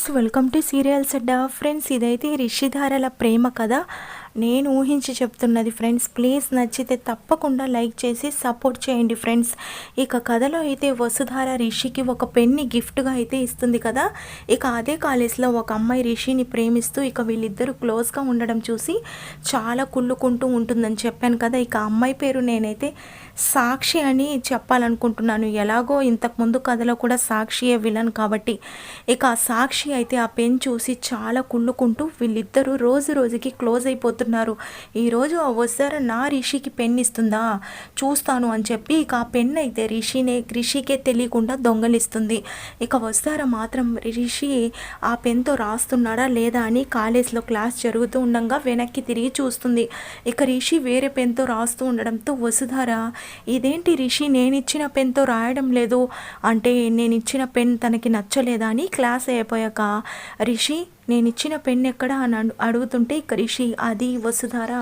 Friends welcome to serials Adda friends ఇదైతే రిషిధారల ప్రేమ కథ. నేను ఊహించి చెప్తున్నది ఫ్రెండ్స్ ప్లీజ్ నచ్చితే తప్పకుండా లైక్ చేసి సపోర్ట్ చేయండి ఫ్రెండ్స్ ఇక కథలో అయితే వసుధార రిషికి ఒక పెన్ని గిఫ్ట్గా అయితే ఇస్తుంది కదా. ఇక అదే కాలేజ్లో ఒక అమ్మాయి రిషిని ప్రేమిస్తూ ఇక వీళ్ళిద్దరూ క్లోజ్గా ఉండడం చూసి చాలా కుళ్ళుకుంటూ ఉంటుందని చెప్పాను కదా. ఇక అమ్మాయి పేరు నేనైతే సాక్షి అని చెప్పాలనుకుంటున్నాను. ఎలాగో ఇంతకుముందు కథలో కూడా సాక్షియే విలన్ కాబట్టి. ఇక ఆ సాక్షి అయితే ఆ పెన్ చూసి చాలా కుళ్ళుకుంటూ వీళ్ళిద్దరూ రోజు రోజుకి క్లోజ్ పోతున్నారు. ఈరోజు ఆ వస్తార నా రిషికి పెన్ ఇస్తుందా చూస్తాను అని చెప్పి ఇక ఆ పెన్ అయితే రిషినే రిషికే తెలియకుండా దొంగలిస్తుంది. ఇక వస్తార మాత్రం రిషి ఆ పెన్తో రాస్తున్నాడా లేదా అని కాలేజ్లో క్లాస్ జరుగుతూ ఉండగా వెనక్కి తిరిగి చూస్తుంది. ఇక రిషి వేరే పెన్తో రాస్తూ ఉండడంతో వసుధార ఇదేంటి రిషి నేను ఇచ్చిన పెన్తో రాయడం లేదు? అంటే నేను ఇచ్చిన పెన్ తనకి నచ్చలేదా? అని క్లాస్ అయిపోయాక రిషి నేను ఇచ్చిన పెన్ ఎక్కడ అని అడుగుతుంటే ఇక రిషి అది వసుధార?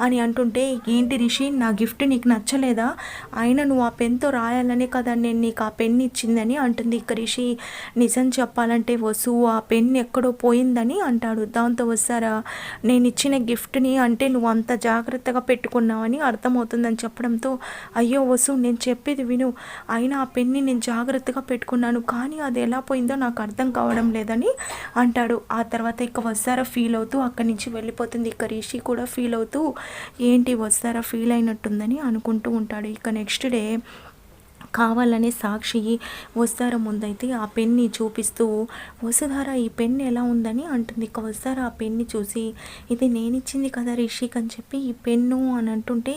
అని అంటుంటే ఏంటి రిషి నా గిఫ్ట్ నీకు నచ్చలేదా? అయినా నువ్వు ఆ పెన్తో రాయాలనే కదా నేను నీకు ఆ పెన్ ఇచ్చిందని అంటుంది. ఇక రిషి నిజం చెప్పాలంటే వసు ఆ పెన్ ఎక్కడో పోయిందని అంటాడు. దాంతో వస్తారా? నేను ఇచ్చిన గిఫ్ట్ని అంటే నువ్వు అంత జాగ్రత్తగా పెట్టుకున్నావని అర్థమవుతుందని చెప్పడంతో అయ్యో వసు నేను చెప్పేది విను. అయినా ఆ పెన్ని నేను జాగ్రత్తగా పెట్టుకున్నాను. కానీ అది ఎలా పోయిందో నాకు అర్థం కావడం లేదని అంటాడు. ఆ తర్వాత ఇక వస్తారా ఫీల్ అవుతూ అక్కడి నుంచి వెళ్ళిపోతుంది. ఇక రిషి కూడా ఫీల్ అవుతూ ఏంటి వస్తారా? ఫీల్ అయినట్టుందని అనుకుంటూ ఉంటాడు. ఇక నెక్స్ట్ డే కావాలనే సాక్షి వస్తార ముందైతే ఆ పెన్ని చూపిస్తూ వసుధార ఈ పెన్ ఎలా ఉందని? అంటుంది ఇక వస్తార ఆ పెన్ని చూసి ఇది నేను ఇచ్చింది కదా రిషిక్ అని చెప్పి ఈ పెన్ను అని అంటుంటే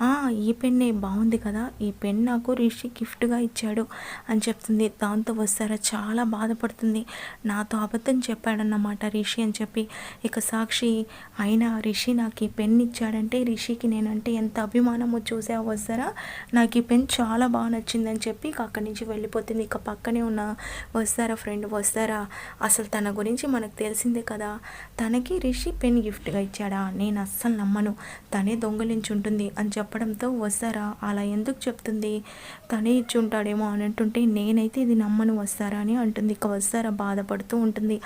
"ఆ, ఈ పెన్నే బాగుంది కదా ఈ పెన్ నాకు రిషి గిఫ్ట్గా ఇచ్చాడు అని చెప్తుంది. దాంతో వస్తార చాలా బాధపడుతుంది. నాతో అబద్ధం చెప్పాడన్నమాట రిషి అని చెప్పి ఇక సాక్షి అయినా రిషి నాకు ఈ పెన్ ఇచ్చాడంటే రిషికి నేనంటే ఎంత అభిమానమో చూసావు వస్తారా? నాకు ఈ పెన్ చాలా బాగా వచ్చిందని చెప్పి ఇక అక్కడి నుంచి వెళ్ళిపోతుంది. ఇక పక్కనే ఉన్న వస్తారా ఫ్రెండ్ వస్తారా? అసలు తన గురించి మనకు తెలిసిందే కదా. తనకి రిషి పెన్ గిఫ్ట్గా ఇచ్చాడా? నేను అస్సలు నమ్మను. తనే దొంగలించి ఉంటుంది. అని చెప్పడంతో వస్తారా? అలా ఎందుకు చెప్తుంది? తనే ఇచ్చి ఉంటాడేమో అని అంటుంటే నేనైతే ఇది నమ్మను. వస్తారా అని అంటుంది. ఇక వస్తారా బాధపడుతూ ఉంటుంది.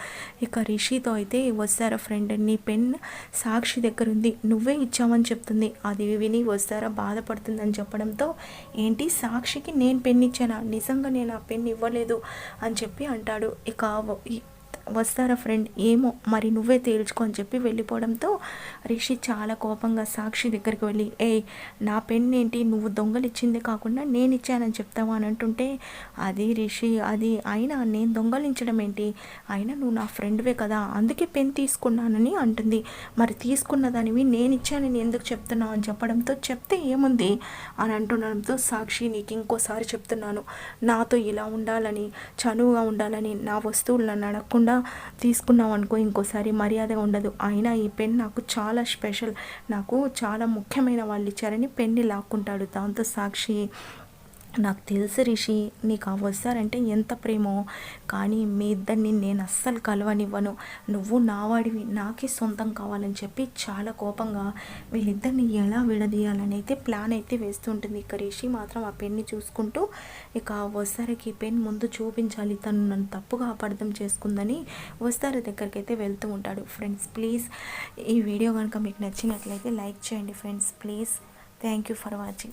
ఇక రిషితో అయితే వస్తారా ఫ్రెండ్ నీ పెన్ సాక్షి దగ్గర ఉంది. నువ్వే ఇచ్చావని చెప్తుంది. అది విని వస్తారా బాధపడుతుందని చెప్పడంతో ఏంటి? సాక్షికి నేను పెన్ ఇచ్చానా నిజంగా నేను ఆ పెన్ ఇవ్వలేదు అని చెప్పి అంటాడు. ఇక ఈ- వస్తారా ఫ్రెండ్ ఏమో. మరి నువ్వే తేల్చుకో అని చెప్పి వెళ్ళిపోవడంతో రిషి చాలా కోపంగా సాక్షి దగ్గరికి వెళ్ళి ఏ నా పెన్ ఏంటి నువ్వు దొంగలిచ్చింది కాకుండా నేను ఇచ్చానని చెప్తావా? అని అంటుంటే అది రిషి అది అయినా నేను దొంగలించడం ఏంటి? అయినా నువ్వు నా ఫ్రెండ్వే కదా. అందుకే పెన్ తీసుకున్నానని అంటుంది. మరి తీసుకున్న దానివి నేను ఇచ్చానని ఎందుకు చెప్తున్నావు? అని చెప్పడంతో చెప్తే ఏముంది? అని అంటుండడంతో సాక్షి నీకు ఇంకోసారి చెప్తున్నాను. నాతో ఇలా ఉండాలని చనువుగా ఉండాలని నా వస్తువులు నడకుండా అడగకుండా తీసుకున్నావు అనుకో ఇంకోసారి మర్యాదగా ఉండదు. అయినా ఈ పెన్ నాకు చాలా స్పెషల్. నాకు చాలా ముఖ్యమైన వాళ్ళు ఇచ్చారని పెన్ని లాక్కుంటాడు దాంతో సాక్షి. నాకు తెలుసు రిషి నీకు ఆ వస్తారంటే ఎంత ప్రేమో. కానీ మీ ఇద్దరిని నేను అస్సలు కలవనివ్వను. నువ్వు నావాడివి నాకే సొంతం కావాలని చెప్పి చాలా కోపంగా వీళ్ళిద్దరిని ఎలా విడదీయాలని అయితే ప్లాన్ అయితే వేస్తుంటుంది. ఇక రిషి మాత్రం ఆ పెన్ని చూసుకుంటూ ఇక వస్తారకి పెన్ ముందు చూపించాలి. తను నన్ను తప్పుగా అపార్థం చేసుకుందని వస్తార దగ్గరికి అయితే వెళ్తూ ఉంటాడు. ఫ్రెండ్స్ ప్లీజ్ ఈ వీడియో కనుక మీకు నచ్చినట్లయితే లైక్ చేయండి. Friends please. Thank you for watching.